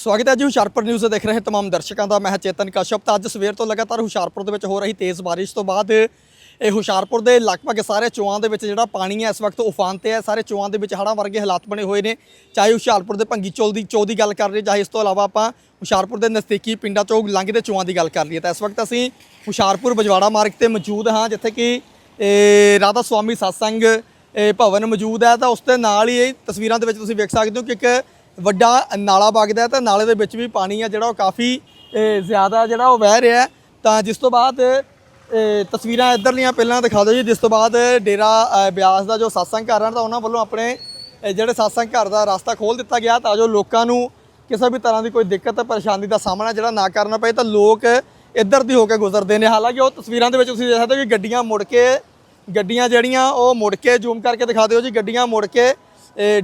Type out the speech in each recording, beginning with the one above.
ਸਵਾਗਤ ਹੈ ਜੀ ਹੁਸ਼ਿਆਰਪੁਰ ਨਿਊਜ਼ ਦੇਖ ਰਹੇ ਤਮਾਮ ਦਰਸ਼ਕਾਂ ਦਾ। ਮੈਂ ਚੇਤਨ ਕਸ਼ਪ ਤਾਂ ਅੱਜ ਸਵੇਰ ਤੋਂ ਲਗਾਤਾਰ ਹੁਸ਼ਿਆਰਪੁਰ ਦੇ ਵਿੱਚ ਹੋ ਰਹੀ ਤੇਜ਼ ਬਾਰਿਸ਼ ਤੋਂ ਬਾਅਦ ਇਹ ਹੁਸ਼ਿਆਰਪੁਰ ਦੇ ਲਗਭਗ ਸਾਰੇ ਚੋਆਂ ਦੇ ਵਿੱਚ ਜਿਹੜਾ ਪਾਣੀ ਹੈ, ਇਸ ਵਕਤ ਉਫਾਨ ਤੇ ਹੈ। ਸਾਰੇ ਚੋਆਂ ਦੇ ਵਿੱਚ ਹੜ੍ਹਾਂ ਵਰਗੇ ਹਾਲਾਤ ਬਣੇ ਹੋਏ ਨੇ। ਚਾਹੇ ਹੁਸ਼ਿਆਰਪੁਰ ਦੇ ਭੰਗੀ ਚੋਲ ਦੀ ਚੋ ਦੀ ਗੱਲ ਕਰ ਲਈਏ ਚਾਹੇ ਇਸ ਤੋਂ ਇਲਾਵਾ ਆਪਾਂ ਹੁਸ਼ਿਆਰਪੁਰ ਦੇ ਨਜ਼ਦੀਕੀ ਪਿੰਡਾਂ ਚੋਂ ਲੰਘਦੇ ਚੋਆਂ ਦੀ ਗੱਲ ਕਰ ਲਈਏ ਤਾਂ ਇਸ ਵਕਤ ਅਸੀਂ ਹੁਸ਼ਿਆਰਪੁਰ ਬਜਵਾੜਾ ਮਾਰਗ ਤੇ ਮੌਜੂਦ ਹਾਂ, ਜਿੱਥੇ ਕਿ ਰਾਧਾ ਸੁਆਮੀ ਸਤਸੰਗ ਭਵਨ ਮੌਜੂਦ ਹੈ। ਤਾਂ ਉਸ ਦੇ ਨਾਲ ਹੀ ਇਹ ਤਸਵੀਰਾਂ ਦੇ ਵਿੱਚ ਤੁਸੀਂ ਵੇਖ ਸਕਦੇ ਹੋ ਕਿ ਇੱਕ ਵੱਡਾ ਨਾਲਾ ਵਗਦਾ ਤਾਂ ਨਾਲੇ ਦੇ ਵਿੱਚ ਵੀ ਪਾਣੀ ਆ ਜਿਹੜਾ ਉਹ ਕਾਫੀ ਜ਼ਿਆਦਾ ਜਿਹੜਾ ਉਹ ਵਹਿ ਰਿਹਾ ਤਾਂ ਜਿਸ ਤੋਂ ਬਾਅਦ ਤਸਵੀਰਾਂ ਇੱਧਰਲੀਆਂ ਪਹਿਲਾਂ ਦਿਖਾ ਦਿਓ ਜੀ। ਜਿਸ ਤੋਂ ਬਾਅਦ, ਡੇਰਾ ਬਿਆਸ ਦਾ ਜੋ ਸਤਸੰਗ ਘਰ ਹਨ ਤਾਂ ਉਹਨਾਂ ਵੱਲੋਂ ਆਪਣੇ ਜਿਹੜੇ ਸਤਸੰਗ ਘਰ ਦਾ ਰਸਤਾ ਖੋਲ ਦਿੱਤਾ ਗਿਆ ਤਾਂ ਜੋ ਲੋਕਾਂ ਨੂੰ ਕਿਸੇ ਵੀ ਤਰ੍ਹਾਂ ਦੀ ਕੋਈ ਦਿੱਕਤ, ਪਰੇਸ਼ਾਨੀ ਦਾ ਸਾਹਮਣਾ ਜਿਹੜਾ ਨਾ ਕਰਨਾ ਪਏ, ਤਾਂ ਲੋਕ ਇੱਧਰ ਦੀ ਹੋ ਕੇ ਗੁਜ਼ਰਦੇ ਨੇ। ਹਾਲਾਂਕਿ ਉਹ ਤਸਵੀਰਾਂ ਦੇ ਵਿੱਚ ਤੁਸੀਂ ਦੇਖ ਸਕਦੇ ਹੋ ਕਿ ਗੱਡੀਆਂ ਮੁੜ ਕੇ, ਗੱਡੀਆਂ ਜਿਹੜੀਆਂ ਉਹ ਮੁੜ ਕੇ, ਜ਼ੂਮ ਕਰਕੇ ਦਿਖਾ ਦਿਓ ਜੀ। ਗੱਡੀਆਂ ਮੁੜ ਕੇ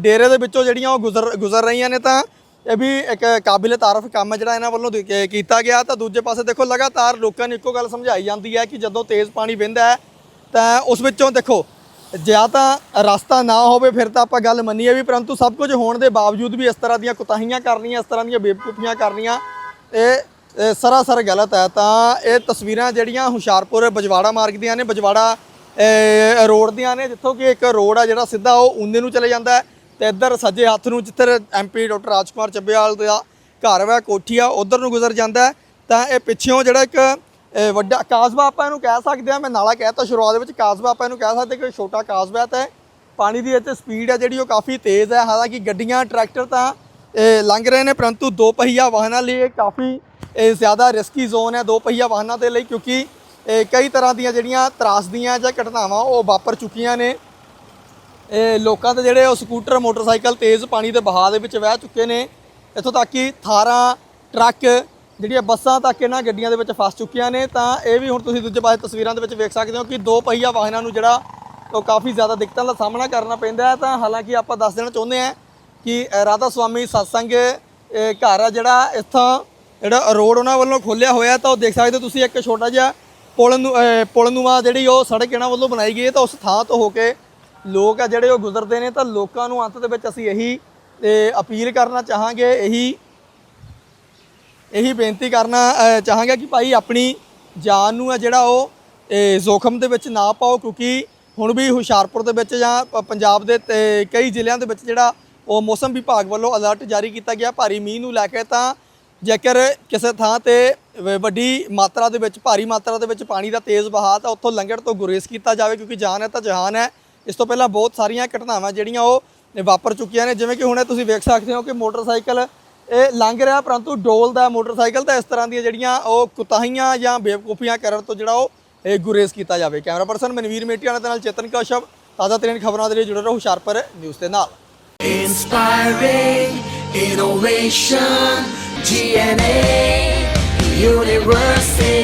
ਡੇਰੇ ਦੇ ਵਿੱਚੋਂ ਜਿਹੜੀਆਂ ਉਹ ਗੁਜ਼ਰ ਗੁਜ਼ਰ ਰਹੀਆਂ ਨੇ ਤਾਂ ਇਹ ਵੀ ਇੱਕ ਕਾਬਿਲ ਤਾਰਫ ਕੰਮ ਹੈ ਜਿਹੜਾ ਇਹਨਾਂ ਵੱਲੋਂ ਕੀਤਾ ਗਿਆ। ਤਾਂ ਦੂਜੇ ਪਾਸੇ ਦੇਖੋ ਲਗਾਤਾਰ ਲੋਕਾਂ ਨੂੰ ਇੱਕੋ ਗੱਲ ਸਮਝਾਈ ਜਾਂਦੀ ਹੈ ਕਿ ਜਦੋਂ ਤੇਜ਼ ਪਾਣੀ ਵਹਿੰਦਾ ਹੈ ਤਾਂ ਉਸ ਵਿੱਚੋਂ ਦੇਖੋ, ਜਾਂ ਤਾਂ ਰਸਤਾ ਨਾ ਹੋਵੇ ਫਿਰ ਤਾਂ ਆਪਾਂ ਗੱਲ ਮੰਨੀਏ ਵੀ ਪਰੰਤੂ ਸਭ ਕੁਝ ਹੋਣ ਦੇ ਬਾਵਜੂਦ ਵੀ ਇਸ ਤਰ੍ਹਾਂ ਦੀਆਂ ਕੁਤਾਹੀਆਂ ਕਰਨੀਆਂ, ਇਸ ਤਰ੍ਹਾਂ ਦੀਆਂ ਬੇਵਕੂਫੀਆਂ ਕਰਨੀਆਂ ਇਹ ਸਰਾਸਰ ਗਲਤ ਹੈ। ਤਾਂ ਇਹ ਤਸਵੀਰਾਂ ਜਿਹੜੀਆਂ ਹੁਸ਼ਿਆਰਪੁਰ, ਬਜਵਾੜਾ ਮਾਰਗ ਦੀਆਂ ਨੇ, ਬਜਵਾੜਾ ਰੋਡ ਦੀਆਂ ਨੇ, ਜਿੱਥੋਂ ਕਿ ਇੱਕ ਰੋਡ ਆ ਜਿਹੜਾ ਸਿੱਧਾ, ਉਹ ਉਂਦੇ ਨੂੰ ਚਲੇ ਜਾਂਦਾ ਹੈ ਤੇ ਇੱਧਰ ਸੱਜੇ ਹੱਥ ਨੂੰ ਜਿੱਧਰ ਐਮਪੀ ਡਾਕਟਰ ਰਾਜਕੁਮਾਰ ਚੱਬੇਵਾਲ ਦਾ ਘਰ ਵਾ, ਕੋਠੀ ਆ, ਉਧਰ ਨੂੰ ਗੁਜ਼ਰ ਜਾਂਦਾ ਤਾਂ ਇਹ ਪਿੱਛੋਂ ਜਿਹੜਾ ਇੱਕ ਵੱਡਾ ਕਾਸਬਾ ਆਪਾਂ ਇਹਨੂੰ ਕਹਿ ਸਕਦੇ ਆ ਮੈਂ ਨਾਲਾ ਕਹਿਤਾ ਸ਼ੁਰੂਆਤ ਦੇ ਵਿੱਚ ਕਾਸਬਾ ਆਪਾਂ ਇਹਨੂੰ ਕਹਿ ਸਕਦੇ ਕਿ ਛੋਟਾ ਕਾਸਬਾ ਹੈ ਤੇ ਪਾਣੀ ਦੀ ਇੱਥੇ ਸਪੀਡ ਹੈ ਜਿਹੜੀ ਉਹ ਕਾਫੀ ਤੇਜ਼ ਹੈ। ਹਾਲਾਂਕਿ ਗੱਡੀਆਂ, ਟਰੈਕਟਰ ਤਾਂ ਲੰਘ ਰਹੇ ਨੇ, ਪਰੰਤੂ ਦੋ ਪਹੀਆ ਵਾਹਨਾਂ ਲਈ ਇਹ ਕਾਫੀ ਜ਼ਿਆਦਾ ਰਿਸਕੀ ਜ਼ੋਨ ਹੈ ਦੋ ਪਹੀਆ ਵਾਹਨਾਂ ਦੇ ਲਈ, ਕਿਉਂਕਿ ਇਹ ਕਈ ਤਰ੍ਹਾਂ ਦੀਆਂ ਜਿਹੜੀਆਂ ਤਰਾਸਦੀਆਂ ਜਾਂ ਘਟਨਾਵਾਂ ਉਹ ਵਾਪਰ ਚੁੱਕੀਆਂ ਨੇ। ਇਹ ਲੋਕਾਂ ਦੇ ਜਿਹੜੇ ਉਹ ਸਕੂਟਰ, ਮੋਟਰਸਾਈਕਲ ਤੇਜ਼ ਪਾਣੀ ਦੇ ਬਹਾਅ ਦੇ ਵਿੱਚ ਵਹਿ ਚੁੱਕੇ ਨੇ। ਇੱਥੋਂ ਤੱਕ ਕਿ ਥਾਰਾਂ, ਟਰੱਕ ਜਿਹੜੀਆਂ ਬੱਸਾਂ ਤੱਕ ਇਹਨਾਂ ਗੱਡੀਆਂ ਦੇ ਵਿੱਚ ਫਸ ਚੁੱਕੀਆਂ ਨੇ। ਤਾਂ ਇਹ ਵੀ ਹੁਣ ਤੁਸੀਂ ਦੂਜੇ ਪਾਸੇ ਤਸਵੀਰਾਂ ਦੇ ਵਿੱਚ ਵੇਖ ਸਕਦੇ ਹੋ ਕਿ ਦੋ ਪਹੀਆ ਵਾਹਨਾਂ ਨੂੰ ਜਿਹੜਾ ਉਹ ਕਾਫੀ ਜ਼ਿਆਦਾ ਦਿੱਕਤਾਂ ਦਾ ਸਾਹਮਣਾ ਕਰਨਾ ਪੈਂਦਾ ਹੈ। ਤਾਂ ਹਾਲਾਂਕਿ ਆਪਾਂ ਦੱਸ ਦੇਣਾ ਚਾਹੁੰਦੇ ਹਾਂ ਕਿ ਰਾਧਾ ਸੁਆਮੀ ਸਤਸੰਗ ਘਰ ਆ ਜਿਹੜਾ, ਇੱਥੋਂ ਜਿਹੜਾ ਰੋਡ ਉਹਨਾਂ ਵੱਲੋਂ ਖੋਲਿਆ ਹੋਇਆ ਤਾਂ ਉਹ ਦੇਖ ਸਕਦੇ ਹੋ ਤੁਸੀਂ ਇੱਕ ਛੋਟਾ ਜਿਹਾ ਪੁਲ ਨੂੰ ਪੁਲ ਨੂੰ ਆ ਜਿਹੜੀ ਉਹ ਸੜਕ ਇਹਨਾਂ ਵੱਲੋਂ ਬਣਾਈ ਗਈ ਹੈ, ਤਾਂ ਉਸ ਥਾਂ ਤੋਂ ਹੋ ਕੇ ਲੋਕ ਆ ਜਿਹੜੇ ਉਹ ਗੁਜ਼ਰਦੇ ਨੇ, ਤਾਂ ਲੋਕਾਂ ਨੂੰ ਅੰਤ ਦੇ ਵਿੱਚ ਅਸੀਂ ਇਹੀ ਅਪੀਲ ਕਰਨਾ ਚਾਹਾਂਗੇ, ਇਹੀ ਇਹੀ ਬੇਨਤੀ ਕਰਨਾ ਚਾਹਾਂਗੇ ਕਿ ਭਾਈ ਆਪਣੀ ਜਾਨ ਨੂੰ ਆ ਜਿਹੜਾ ਉਹ ਜ਼ੋਖਮ ਦੇ ਵਿੱਚ ਨਾ ਪਾਓ, ਕਿਉਂਕਿ ਹੁਣ ਵੀ ਹੁਸ਼ਿਆਰਪੁਰ ਦੇ ਵਿੱਚ ਜਾਂ ਪੰਜਾਬ ਦੇ ਕਈ ਜ਼ਿਲ੍ਹਿਆਂ ਦੇ ਵਿੱਚ ਜਿਹੜਾ ਉਹ ਮੌਸਮ ਵਿਭਾਗ ਵੱਲੋਂ ਅਲਰਟ ਜਾਰੀ ਕੀਤਾ ਗਿਆ, ਭਾਰੀ ਮੀਂਹ ਨੂੰ ਲੈ ਕੇ ਤਾਂ ਜੇਕਰ ਕਿਸੇ ਥਾਂ ਤੇ ਵੱਡੀ ਮਾਤਰਾ ਦੇ ਵਿੱਚ ਭਾਰੀ ਮਾਤਰਾ ਦੇ ਵਿੱਚ ਪਾਣੀ ਦਾ ਤੇਜ਼ ਵਹਾਅ ਤਾਂ ਉੱਥੋਂ ਲੰਘਣ ਤੋਂ ਗੁਰੇਜ਼ ਕੀਤਾ ਜਾਵੇ ਕਿਉਂਕਿ ਜਾਨ ਹੈ ਤਾਂ ਜਹਾਨ ਹੈ। ਇਸ ਤੋਂ ਪਹਿਲਾਂ ਬਹੁਤ ਸਾਰੀਆਂ ਘਟਨਾਵਾਂ ਜਿਹੜੀਆਂ ਉਹ ਵਾਪਰ ਚੁੱਕੀਆਂ ਨੇ ਜਿਵੇਂ ਕਿ ਹੁਣੇ ਤੁਸੀਂ ਵੇਖ ਸਕਦੇ ਹੋ ਕਿ ਮੋਟਰਸਾਈਕਲ ਇਹ ਲੰਘ ਰਿਹਾ ਪਰੰਤੂ ਡੋਲ ਦਾ ਮੋਟਰਸਾਈਕਲ ਤਾਂ ਇਸ ਤਰ੍ਹਾਂ ਦੀਆਂ ਜਿਹੜੀਆਂ ਉਹ ਕੁਤਾਹੀਆਂ ਜਾਂ ਬੇਵਕੂਫੀਆਂ ਕਰਨ ਤੋਂ ਜਿਹੜਾ ਉਹ ਇਹ ਗੁਰੇਜ਼ ਕੀਤਾ ਜਾਵੇ। ਕੈਮਰਾ ਪਰਸਨ ਮਨਵੀਰ ਮੇਟੀਆਣਾ ਦੇ ਨਾਲ ਚੇਤਨ ਕਸ਼ਪ ਤਾਜ਼ਾ ਤਰੀਨ ਖਬਰਾਂ ਦੇ ਲਈ ਜੁੜੇ ਰਹੋ ਹੁਸ਼ਿਆਰਪੁਰ ਨਿਊਜ਼ ਦੇ ਨਾਲ। Inspiring innovation, UGNA University